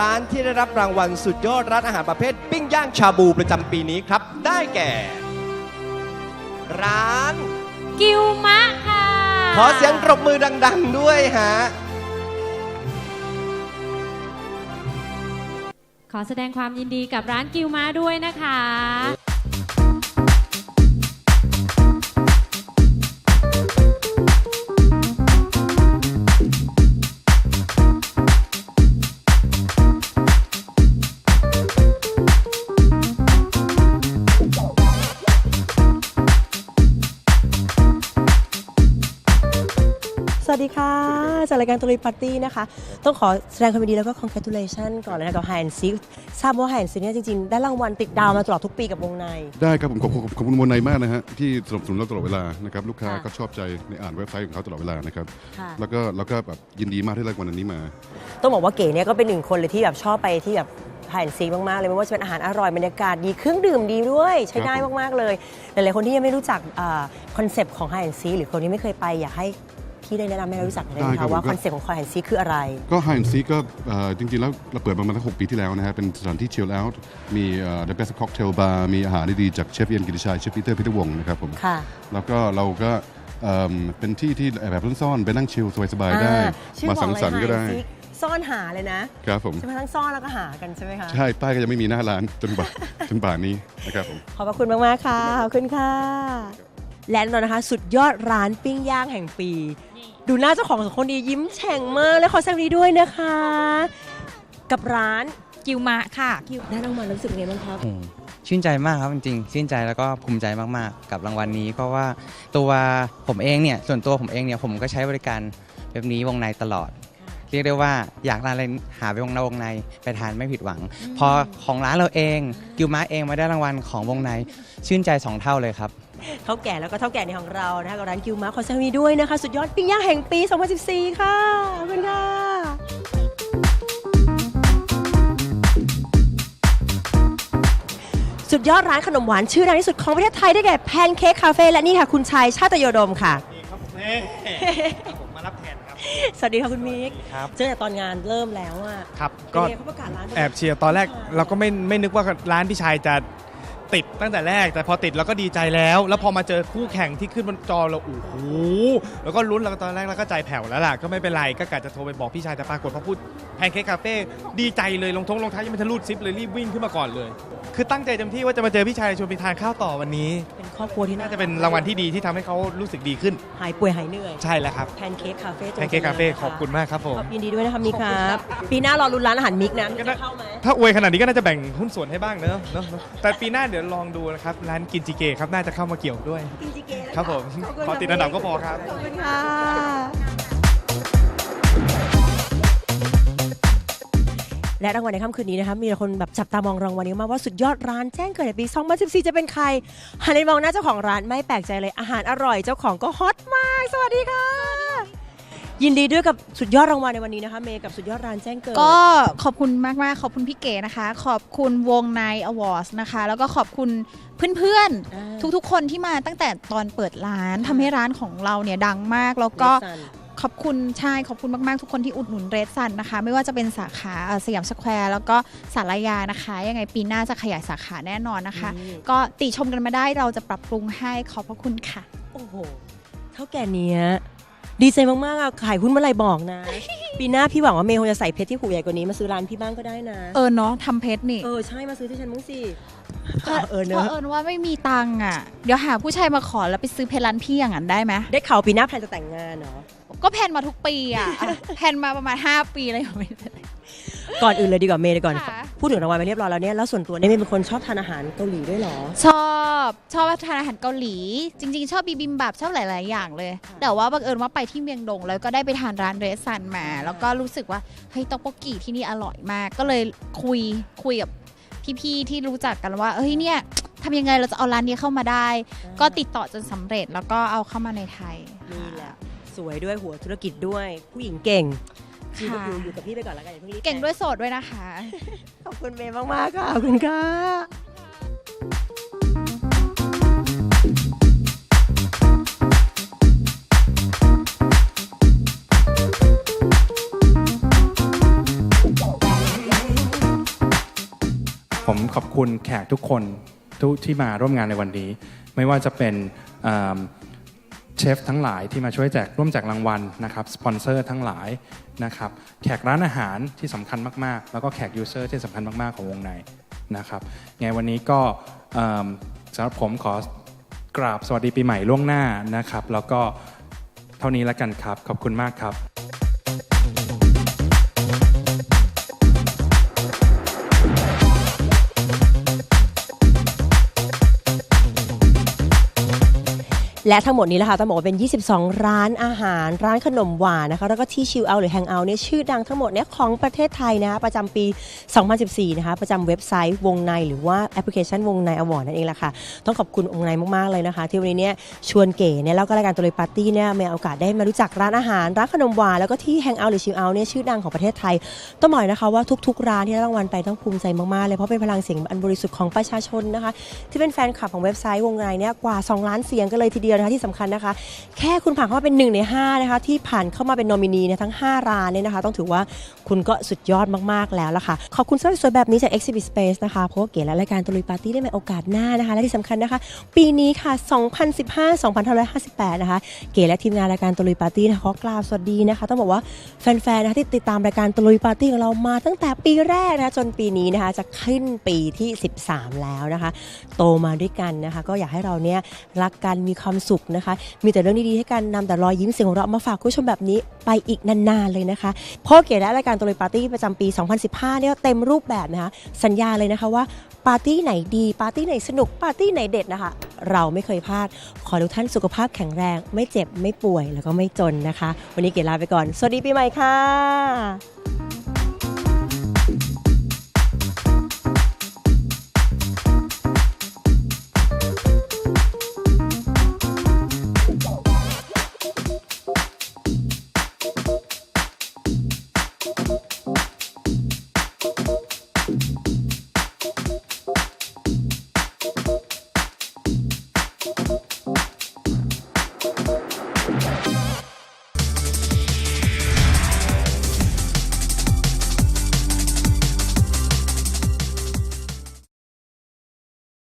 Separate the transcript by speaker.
Speaker 1: ร้านที่ได้รับรางวัลสุดยอดร้านอาหารประเภท ปิ้งย่างชาบูประจำปีนี้ครับ ได้แก่ ร้าน
Speaker 2: กิวมะค่ะ
Speaker 1: ขอเสียงปรบมือดัง ๆ ด้วยฮะ
Speaker 2: ขอแสดงความยินดีกับร้านกิวมะด้วยนะคะ
Speaker 3: วัสดีค่ะ จากรายการตุลีปาร์ตี้นะคะ ต้องขอแสดงความยินดีแล้วก็ congratulation ก่อนเลยนะกับ High and Seek ทราบว่า High and Seek เนี่ยจริงๆ ได้รางวัลติดดาวมาตลอดทุกปีกับวงใน
Speaker 4: ได้ครับผมขอบคุณขอบคุณมวลในมากนะฮะที่สนับสนุนเราตลอดเวลานะครับลูกค้า
Speaker 3: ค่ะ
Speaker 4: ก็ชอบใจในอ่านเว็บไซต์ของเขาตลอดเวลานะครับ
Speaker 3: ค่ะ
Speaker 4: แล้วก็เราก็แบบยินดีมากที่ได้รางวัลอันนี้มา
Speaker 3: ต้องบอกว่าเก๋เนี่ยก็เป็นหนึ่งคนเลยที่แบบชอบไปที่แบบ High and Seek มาก ๆ เลยไม่ว่าจะเป็นอาหารอร่อยบรรยากาศดีเครื่องดื่มดีด้วย ใช้ได้
Speaker 4: ครับผม
Speaker 3: มาก ๆ เลย หลาย ๆ คนที่ยังไม่รู้จักคอนเซปต์ของ High and Seek หรือคนที่ไม่เคยไปอยากให้ พี่ได้แนะนำให้เรารู้จักหน่อยได้ไหมคะว่าคอนเซปต์ของ High and Seek คืออะไร
Speaker 4: ก็ High and Seek ก็เอ่อจริงๆ แล้วเราเปิดมาประมาณสักหกปีที่แล้วนะฮะเป็นสถานที่ chill out มีเอ่อ the best cocktail bar มีอาหารดีๆจากเชฟเอียนกิติชัยเชฟปีเตอร์พิทวงศ์นะครับผม
Speaker 3: ค่ะ
Speaker 4: แล้วก็เราก็เอิ่มเป็นที่ที่แบบซ่อนๆไปนั่งชิลสบายๆได้
Speaker 3: อ่ชื่อ
Speaker 4: มา
Speaker 3: บอ
Speaker 4: สัง
Speaker 3: เลย
Speaker 4: สรรค์ก็ได้
Speaker 3: High and Seek ซ่อนหาเลยนะครับ
Speaker 4: ผม
Speaker 3: ใช่ไหมทั้งซ่อนแล้วก็หากันใช่ไหมคะ
Speaker 4: ใช่ป้ายก็ยังไม่มีหน้าร้านจนบ่า จนบ่านนี้นะครับผม
Speaker 3: ขอบพระคุณมาก ๆ ค่ะ ขอบคุณค่ะ และแน่นอนนะคะ สุดยอดร้านปิ้งย่างแห่งปี ดูหน้าเจ้าของสองคนดียิ้มแฉ่งมากและขอแสดงความยินดีด้วยนะคะ กับร้าน
Speaker 2: กิวมะค่ะ
Speaker 3: กิวได้รางวัลรู้สึกยังไงบ้างครับ
Speaker 5: อืมชื่นใจมากครับจริงๆชื่นใจแล้วก็ภูมิใจมากๆ กับรางวัลนี้ เพราะว่าตัวผมเองเนี่ยส่วนตัวผมเองเนี่ยผมก็ใช้บริการแบบนี้วงในตลอด เรียกได้ว่าอยากทานอะไรหาไปวงในวงในไปทานไม่ผิดหวัง พอของร้านเราเองกิวมาเองมาได้รางวัลของวงใน ชื่นใจสองเท่าเลยครับ
Speaker 3: เท่าแก่แล้วก็เท่าแก่ในของเรานะคะกับร้านกิวมาขอแสดงความยินดีด้วยนะคะ สุดยอดปิ้งย่างแห่งปี 2014 ค่ะขอบคุณค่ะสุดยอดร้านขนมหวานชื่อดังที่สุดของประเทศไทยได้แก่แพนเค้กคาเฟ่และนี่ค่ะ คุณชายชาตยโดมค่ะ
Speaker 6: ผมมารับแทนครับ
Speaker 3: สวัสดีค่ะคุณมิก
Speaker 6: ครับ
Speaker 3: เจอแต่ตอนงานเริ่มแล้วอะ
Speaker 6: ครับ
Speaker 3: เป็น
Speaker 6: ก็
Speaker 3: ไงเขาประกาศร้าน
Speaker 6: แอบเชียร์ตอนแรกเราก็ไม่ไม่นึกว่าร้านพี่ชายจะ ติดตั้งแต่แรก แต่พอติดเราก็ดีใจแล้ว แล้วพอมาเจอคู่แข่งที่ขึ้นบนจอเราโอ้โหแล้วก็ลุ้นเราก็ตอนแรกเราก็ใจแผ่วแล้วล่ะก็ไม่เป็นไรก็กะจะโทรไปบอกพี่ชายแต่ปรากฏพอพูดแพนเค้กคาเฟ่ดีใจเลยลงทงลงท้ายยังไม่ทันรูดซิปเลยรีบวิ่งขึ้นมาก่อนเลย คือตั้งใจเต็มที่ว่าจะมาเจอพี่ชายชวนไปทานข้าวต่อวันนี้
Speaker 3: เป็นครอบครัวที่
Speaker 6: น่าจะเป็นรางวัลที่ดีที่ทำให้เขารู้สึกดีขึ้น
Speaker 3: หายป่วยหายเหนื่อย
Speaker 6: ใช่แล้วครับ
Speaker 3: แพนเค้กคาเฟ่
Speaker 6: แพนเค้กคาเฟ่ขอบคุณมากครับผม
Speaker 3: ขอบยินดีด้วยนะคะมิกครับ ปีหน้ารอรุ้นร้านอาหารมิกนะมิก
Speaker 6: ก็ได้
Speaker 3: จะเข้าไหม
Speaker 6: ถ้าอวยขนาดนี้ก็น่าจะแบ่งหุ้นส่วนให้บ้างเนอะเนอะเนอะแต่ปีหน้าเดี๋ยวลองดูนะครับร้านกินจิเกครับน่าจะเข้ามาเกี่ยวด้วย
Speaker 3: กินจิเกะนะะ
Speaker 6: ครับผม
Speaker 3: ขบคุณ
Speaker 6: ขอติดอันดับก็พอครับ
Speaker 3: ขอบคุณค่ะและรางวัลในค่ำคืนนี้นะคะมีคนแบบจับตามองรางวัลนี้มากว่าสุดยอดร้านแจ้งเกิดในปี 2014 จะเป็นใครหันไปมองหน้าเจ้าของร้านไม่แปลกใจเลยอาหารอร่อยเจ้าของก็ฮอตมาก สวัสดีค่ะ ยินดีด้วยกับสุดยอดรางวัลในวันนี้นะคะ เมย์กับสุดยอดร้านแจ้งเกิด
Speaker 7: ก็ขอบคุณมากๆ ขอบคุณพี่เก๋นะคะ ขอบคุณวงในอวอร์สนะคะ แล้วก็ขอบคุณเพื่อน
Speaker 3: อ่า
Speaker 7: ๆ ทุกๆ คนที่มาตั้งแต่ตอนเปิดร้านทำให้ร้านของเราเนี่ยดังมากแล้วก็
Speaker 3: เรซัน
Speaker 7: ขอบคุณใช่ขอบคุณมาก ๆ ทุกคนที่อุดหนุนเรดซันนะคะ ไม่ว่าจะเป็นสาขาเอ่อสยามสแควร์แล้วก็สารยานะคะ ยังไงปีหน้าจะขยายสาขาแน่นอนนะคะ
Speaker 3: อืม
Speaker 7: ก็ติชมกันมาได้เราจะปรับปรุงให้ขอบพระคุณค่ะ
Speaker 3: โอ้โห เท่าแก่เนี้ย ดีใจมากๆอะขายหุ้นเมื่อไหร่บอกนะ ปีหน้าพี่หวังว่าเมย์คงจะใส่เพชรที่หูใหญ่กว่านี้มาซื้อร้านพี่บ้างก็ได้นะ
Speaker 7: เออเนาะทำเพชรนี่
Speaker 3: เออใช่มาซื้อที่ฉันบ้างสิ
Speaker 7: ก็
Speaker 3: เออเน
Speaker 7: เพ
Speaker 3: อะ
Speaker 7: ราะเอิญว่าไม่มีตังค์อะ เดี๋ยวหาผู้ชายมาขอแล้วไปซื้อเพชรร้านพี่อย่างนั้นได้ไหม
Speaker 3: ได้ข่าวปีหน้าแพลนจะแต่งงานเนาะ
Speaker 7: ก็แพลนมาทุกปีอะอะแพลนมาประมาณ 5 ปีเลยยังไม่ได้
Speaker 3: ก่อนอื่นเลยดีกว่าเมย์ดีก่อน
Speaker 7: ค่ะ
Speaker 3: พูดถึงรางวัลไปเรียบร้อยแล้วเนี่ยแล้วส่วนตัวเนี่ยเมย์เป็นคนชอบทานอาหารเกาหลีด้วยเหรอ
Speaker 7: ชอบชอบทานอาหารเกาหลี จริง ๆ ชอบบีบิมบับชอบหลาย ๆ อย่างเลย แต่ว่าบังเอิญว่าไปที่เมียงดง แล้วก็ได้ไปทานร้านเรสซันมา แล้วก็รู้สึกว่าเฮ้ยต๊อกโบกีที่นี่อร่อยมาก ก็เลยคุยคุยกับพี่ๆที่รู้จักกันว่าเฮ้ยเนี่ยทำยังไงเราจะเอาร้านนี้เข้ามาได้ ก็ติดต่อจนสำเร็จแล้วก็เอาเข้ามาในไทย
Speaker 3: นี่แหละ สวยด้วยหัวธุรกิจด้วยผู้หญิงเก่ง พี่ก็
Speaker 7: ค่ะ
Speaker 3: อยู่อยู่กับพี่ไปก่อนแล้วกันอย่าเพิ่งรีบ
Speaker 7: เก่งด้วยโสดด้วยนะคะ
Speaker 3: ขอบคุณเมย์มากๆค่ะขอบคุณค่ะ
Speaker 8: คุณแขกทุกคนทุกที่มาร่วมงานในวันนี้ ไม่ว่าจะเป็น เชฟทั้งหลายที่มาช่วยแจกร่วมแจกรางวัลนะครับสปอนเซอร์ทั้งหลายนะครับแขกร้านอาหารที่สำคัญมาก ๆ แล้วก็แขกยูเซอร์ที่สำคัญมาก ๆ ของวงในนะครับไงวันนี้ก็เอิ่มสำหรับผมขอกราบสวัสดีปีใหม่ล่วงหน้านะครับ แล้วก็เท่านี้แล้วกันครับ ขอบคุณมากครับ
Speaker 3: และทั้งหมดนี้แหละค่ะต้องบอกว่าเป็น 22 ร้านอาหาร ร้านขนมหวานนะคะ แล้วก็ที่ชิลเอาหรือแฮงเอาเนี่ยชื่อดังทั้งหมดเนี่ยของประเทศไทยนะคะประจำปี 2014 นะคะ ประจำเว็บไซต์วงในหรือว่าแอปพลิเคชันวงในอวอร์ดนั่นเองแหละค่ะ ต้องขอบคุณวงในมากๆเลยนะคะ ที่วันนี้เนี่ยชวนเก๋เนี่ยแล้วก็รายการตัวเลยปาร์ตี้เนี่ยมีโอกาสได้มารู้จักร้านอาหารร้านขนมหวานแล้วก็ที่แฮงเอาหรือชิลเอาเนี่ยชื่อดังของประเทศไทยต้องบอกนะคะว่าทุก ๆ ร้านที่ได้รางวัลไปต้องภูมิใจมากๆเลยเพราะเป็นพลังเสียงอันบริสุทธิ์ของประชาชนนะคะ ที่เป็นแฟนคลับของเว็บไซต์วงในเนี่ยกว่า 2 ล้านเสียงกันเลยทีเดียวนะคะที่สำคัญนะคะ แค่คุณผ่านเข้ามาเป็น 1 ใน 5 นะคะ ที่ผ่านเข้ามาเป็นโนมินีเนี่ยทั้ง 5 ร้านเนี่ยนะคะ ต้องถือว่าคุณก็สุดยอดมากๆแล้วล่ะค่ะ ขอบคุณสวยๆแบบนี้จาก Exhibit Space นะคะเพราะว่าเก๋และรายการตะลุยปาร์ตี้ได้ในโอกาสหน้านะคะ และที่สำคัญนะคะ ปีนี้ค่ะ 2015-2558 นะคะ เก๋และทีมงานรายการตะลุยปาร์ตี้นะคะขอกล่าวสวัสดีนะคะ ต้องบอกว่าแฟนๆนะคะที่ติดตามรายการตะลุยปาร์ตี้ของเรามาตั้งแต่ปีแรกนะคะจนปีนี้นะคะจะขึ้นปีที่ 13 แล้วนะคะ โตมาด้วยกันนะคะ ก็อยากให้เราเนี่ยรักกันมีความสุขนะคะ มีแต่เรื่องดีๆให้กันนำแต่รอยยิ้มเสียงของเรามาฝากคุณผู้ชมแบบนี้ไปอีกนานๆเลยนะคะพราะเก๋และรายการตะลุยปาร์ตี้ประจำปี 2015เนี่ยเต็มรูปแบบนะคะ สัญญาเลยนะคะว่าปาร์ตี้ไหนดีปาร์ตี้ไหนสนุกปาร์ตี้ไหนเด็ดนะคะ เราไม่เคยพลาด ขอทุกท่านสุขภาพแข็งแรง ไม่เจ็บไม่ป่วยแล้วก็ไม่จนนะคะ วันนี้เก๋ลาไปก่อน สวัสดีปีใหม่ค่ะ you